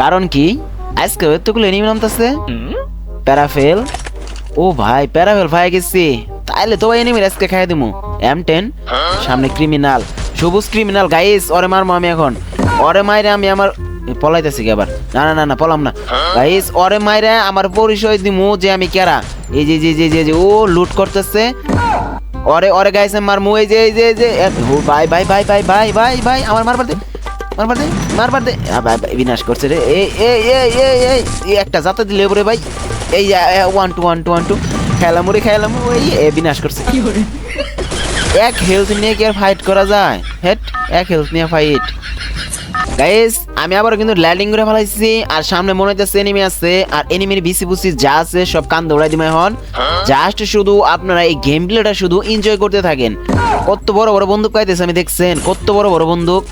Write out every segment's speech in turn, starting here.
কারণ কি? আজকে এতগুলো এনিমি নামতেছে। প্যারাফেল? ও ভাই প্যারাফেল ভাই গেছি। তাইলে তো ভাই এনিমির আজকে খাই দিমু। এম টেন সামনে ক্রিমিনাল সবুজ ক্রিমিনাল গাইস ওরে মারমু আমি এখন। ওরে মাইরে আমি আমার পলাইতেছি কি আবার। না না না না পলাম না। গাইস ওরে মাইরে আমার পরিচয় দিমু যে আমি কেরা। এই যে যে যে যে যে ও লুট করতেছে। ওরে ওরে গাইছে মারমু। এই যে এই যে এই যে ও ভাই ভাই ভাই ভাই ভাই ভাই ভাই আমার মারবার দে। মারবার দে মারবার দে বিনাশ করছে রে। এই এই এই এই এই এই একটা যাতে দিলে ওরে ভাই। এই one two one two one two খেলাম ওরে খেলাম ওই এ বিনাশ করছে। এক হেলথ নিয়ে কি আর ফাইট করা যায়? হেট এক হেলথ নিয়ে ফাইট গাইস আমি আবার কিন্তু ল্যান্ডিং করে ফেলাইছি আর সামনে মনে হচ্ছে এনিমি আছে আর এনিমির বিসি বুসি যা আছে সব কান দৌড়াই দিবে হন জাস্ট শুধু আপনারা এই গেম প্লেটা শুধু এনজয় করতে থাকেন। কত বড় বড় বন্দুক পাইতেছে আমি দেখছেন কত বড় বড় বন্দুক।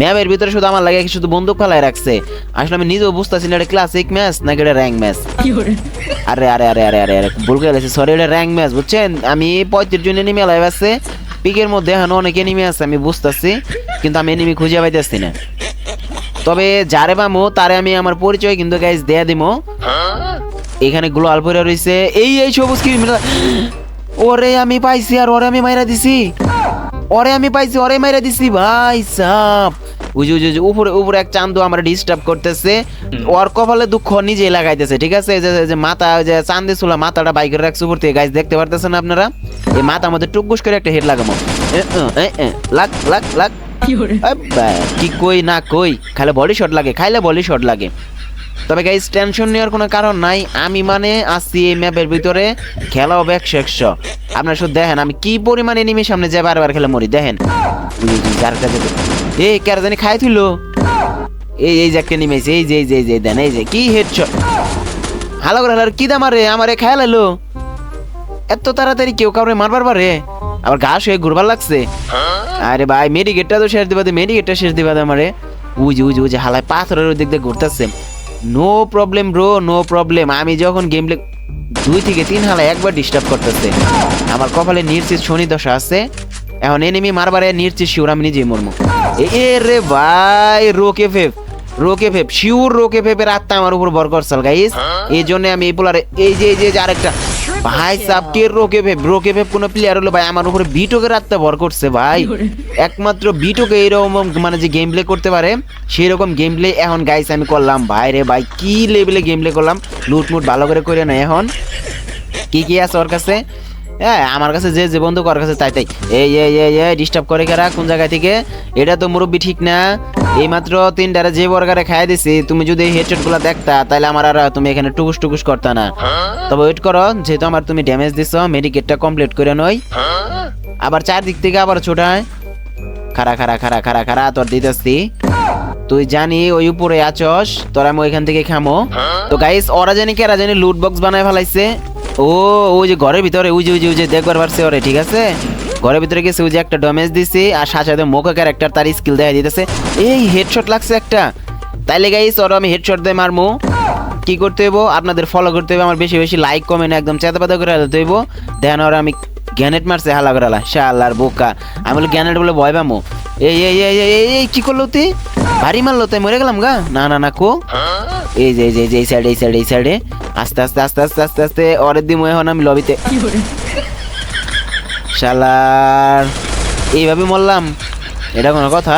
ম্যাপের ভিতরে শুধু আমার লাগে শুধু বন্দুক ফেলায় রাখছে। আসলে আমি নিজেও বুঝতেছি না এটা ক্লাসিক ম্যাচ নাকি এটা র্যাঙ্ক ম্যাচ আরে আরে আরে আরে আরে আরে ভুল করে গেছে সরি এটা র্যাঙ্ক ম্যাচ বুঝছেন? আমি পঁয়ত্রিশ জন এনিমি লাইভ আছে পিকের মধ্যে এখন অনেক এনিমি আছে আমি বুঝতেছি কিন্তু আমি এনিমি খুঁজে পাইতেছি না। তবে যারে পামো তারে আমি আমার পরিচয় কিন্তু গাইজ দেয়া দিমো। এখানে গ্লোয়াল পরে রয়েছে এই এই সবুজ কি ওরে আমি পাইছি আর ওরে আমি মাইরা দিছি। ওরে আমি পাইছি ওরে মাইরা দিছি ভাই সাপ। উজু উজু উজু, উপরে উপরে এক চান্দু আমরা ডিস্টার্ব করতেছে। ওর কপালে দুঃখ নিজে লাগাইতেছে ঠিক আছে? এই যে মাথা যে চান্দে চুলা মাথাটা বাইকের রাখছে উপর থেকে। গাছ দেখতে পারতেছেন আপনারা? এই মাথা মধ্যে টুকুস করে একটা হেড লাগামো। এ, এ, এ, এ, লাগ লাগ লাগ। আব্বা, কি কই না কই খাইলে বডি শট লাগে খাইলে বডি শট লাগে। তবে গাইস টেনশন নেওয়ার কোনো কারণ নাই। আমি মানে আছি এই ম্যাপের ভিতরে। খেলা হবে একশো একশো। আপনারা শুধু দেখেন, আমি কি পরিমাণ এনিমির সামনে যে বারবার খেলে মরি, দেখেন। এই কারা জানি খাই তুইলো এই এই যে একটা নেমেছে এই যে এই যে এই যে, দেন, এই যে, কি হেডশট হালো করে হালার কি দাম আরে? আমারে খায় লাইলো। এত তাড়াতাড়ি কেউ কাউরে মারবার পারে? আবার ঘাস হয়ে ঘুরবার লাগছে। আরে ভাই মেডিকেটটা তো শেষ দিবা দে মেডিকেটটা শেষ দিবা দে আমারে। উজি উজি উজি হালায় পাথরের ওই দিক দিয়ে ঘুরতেছে। No problem bro no problem আমি যখন গেম প্লে দুই থেকে তিন হালা একবার ডিস্টার্ব করতেছে। আমার কপালে নির্চিত শনি দশা আছে। এখন এনিমি মারবারে নির্চিত শিওর আমি নিজেই মরমু এ রে ভাই রোকে ফেফ রোকে ফেপ শিওর রোকে ফেপের আত্মা আমার উপর বর করছাল গাইস এই জন্য আমি এই পোলারে এই যে এই যে আরেকটা ভাই সাব কে রোকে ভেব রোকে ভেব কোনো প্লেয়ার হলো ভাই আমার উপরে বিটোকের আত্মা ভর করছে ভাই। একমাত্র বিটোকে এইরকম মানে যে গেম প্লে করতে পারে সেই রকম গেম প্লে এখন গাইস আমি করলাম। ভাই রে ভাই কি লেভেলে গেম প্লে করলাম? লুট মুট ভালো করে করে না এখন। কি কি আছে ওর কাছে? হ্যাঁ আমার কাছে যে যে বন্ধু ওর কাছে তাই তাই। এই এই এই এই ডিস্টার্ব করে কারা? কোন জায়গা থেকে? এটা তো মুরব্বি ঠিক না। এই মাত্র তিনটারে যে বর্গারে খাই দিছি, তুমি যদি এই হেডশটগুলা দেখতা তাহলে আমার আর তুমি এখানে টুকুস টুকুস করতা না। তবে ওয়েট করো, যেহেতু আমার তুমি ড্যামেজ দিছো মেডিকেটটা কমপ্লিট করে নই। আবার চারদিক থেকে আবার ছোটায়। খারা খারা খারা খারা খারা তোর দিতেছি। তুই জানি ওই উপরে আছস, তোর আমি ওইখান থেকে খামো। তো গাইস ওরা জানি কেরা জানি লুট বক্স বানায় ফেলাইছে। ও ওই যে ঘরের ভিতরে, ওই যে ওই যে দেখবার পারছে ওরে, ঠিক আছে? ঘরের ভিতরে গেছে, ওই যে একটা ড্যামেজ দিছে, আর সাথে সাথে মোকা ক্যারেক্টার তার স্কিল দেখা দিতেছে। এই হেডশট লাগছে একটা। তাইলে গাইস ওরা আমি হেডশট দিয়ে মারমু। কি করতে হইব? আপনাদের ফলো করতে হবে আমার বেশি বেশি লাইক কমেন্ট একদম চেতা পাতা করে দিতে হইব। দেখেন ওরা আমি গ্যানেট মারছে, হালা করে হালা। শালার বোকা। আমি বলে গ্যানেট বলে ভয় পামো। এই এই এই এই এই কি করল তুই? ভারী মারলো তাই মরে গেলাম গা? না না না কো। এই যে এই যে এই সাইডে এই সাইডে এই সাইডে আস্তে আস্তে আস্তে আস্তে আস্তে আস্তে অরের দিমো এখন আমি লবিতে। শালার। এইভাবে মরলাম? এটা কোনো কথা?